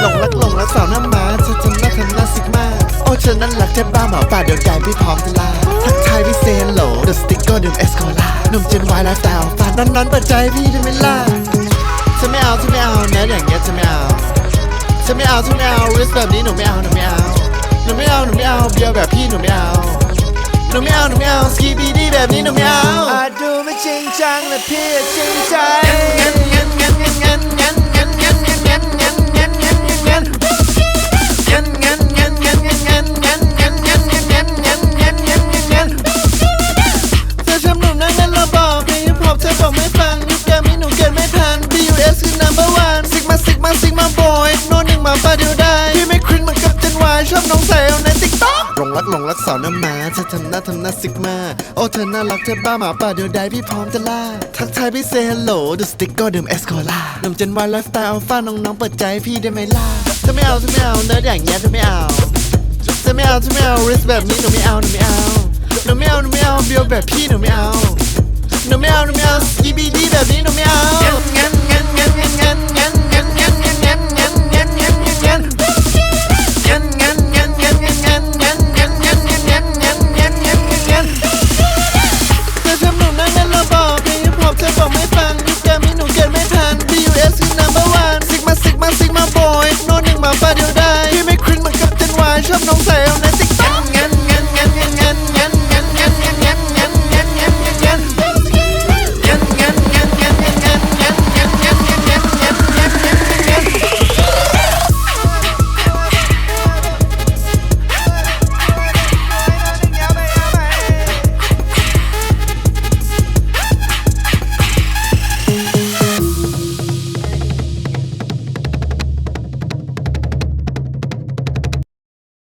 หลงรักหลงรักสาวหน้ามาเธอจำน่าทำน่าซิกมาโอ้เธอนั้นรักเทพบ้าหมาป่าเดี๋ยวใจพี่พร้อมจะลาทักทายพี่เซนโหลเดอะสติ๊กเกอร์ดื่มเอสโคลาหนุ่มเจนวายไลฟ์สไตล์ฝานนั้นนั้นเปิดใจพี่ได้ไหมล่ะฉันไม่เอาฉันไม่เอาแนื้อย่างเงี้ยฉันไม่เอาฉันไม่เอาฉันไม่เอาริสแบบนี้หนูไม่เอาหนูไม่เอาหนูไม่เอาหนูไม่เอาเบียร์แบบพี่หนูไม่เอาหนูไม่เอาหนูไม่เอาสกีบีดีแบบนี้หนูไม่เอาอาจดูไม่จริงจังและพี่จริงใจ ชอบน้องในติ๊กต็อกหลงรักหลงรักสาวน้ำหมาเธอทำหน้าทำหน้าซิกมา โอ้เธอน่ารักเธอบ้าหมาป่าเดียวได้พี่พร้อมจะล่า ทักทายพี่เซฮัลโหลดูสติ๊กเกอร์ดื่มเอสโคล่าหนุ่มเจนวายไลฟ์สไตล์อัลฟาน้องๆเปิดใจพี่ได้ไหมล่ะเธอไม่เอาเธอไม่เอาเนิร์ดอย่างเงี้ยเธอไม่เอาจะไม่เอาจะไม่เอาริสแบบนี้หนูไม่เอาหนูไม่เอาหนูไม่เอาหนูไม่เอาเบียวแบบพี่หนูไม่เอาหนูไม่เอาหนูไม่เอาสกีบีดีแบบนี้หนูไม่เอา